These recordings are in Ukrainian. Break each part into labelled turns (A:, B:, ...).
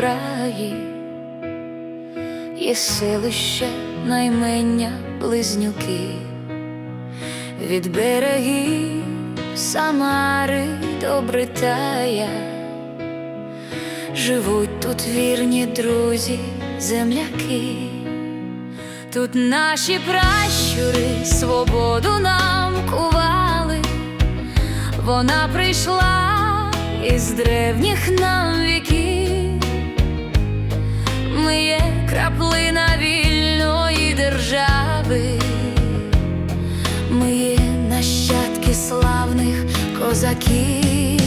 A: краї, є селище наймення близнюки, від берегів Самари до Бритая, живуть тут вірні друзі, земляки. Тут наші пращури свободу нам кували, вона прийшла із древніх нам віків. Ми є краплина вільної держави, ми є нащадки славних козаків,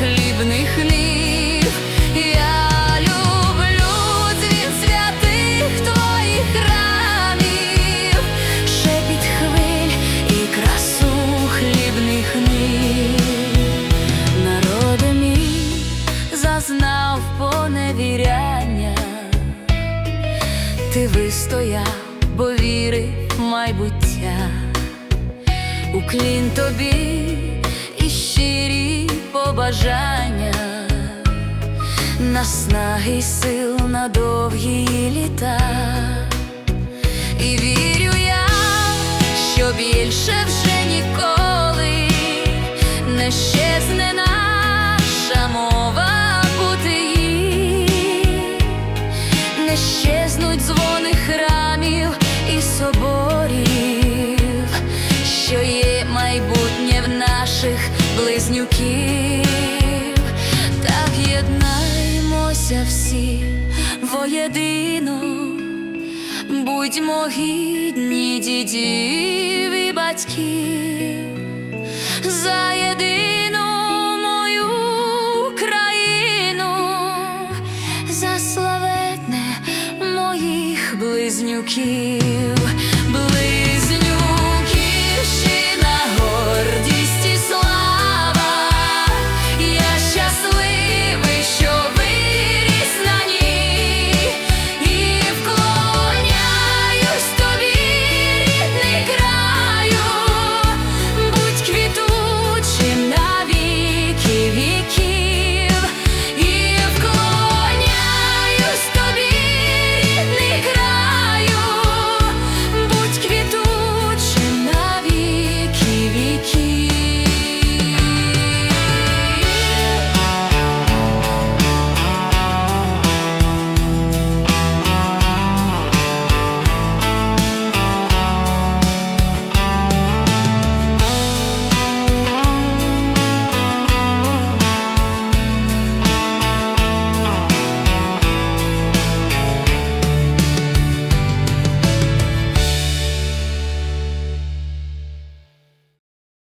A: хлібних нив. Я люблю святих твоїх храмів, шепіт хвиль і красу хлібних нив. Народи зазнав поневіряння, ти вистояв, бо вірив в майбуття, уклін тобі і щирі побажання, наснаги й сил на довгі літа. І вірю я, що більше вже ніколи не щезне наша мова бути не щезнуть дзвони храмів і соборів, що є майбутнє в наших близнюків, єднаймося всі воєдино. Будьмо гідні дідів і батьків за єдину мою країну, за славетне моїх близнюків.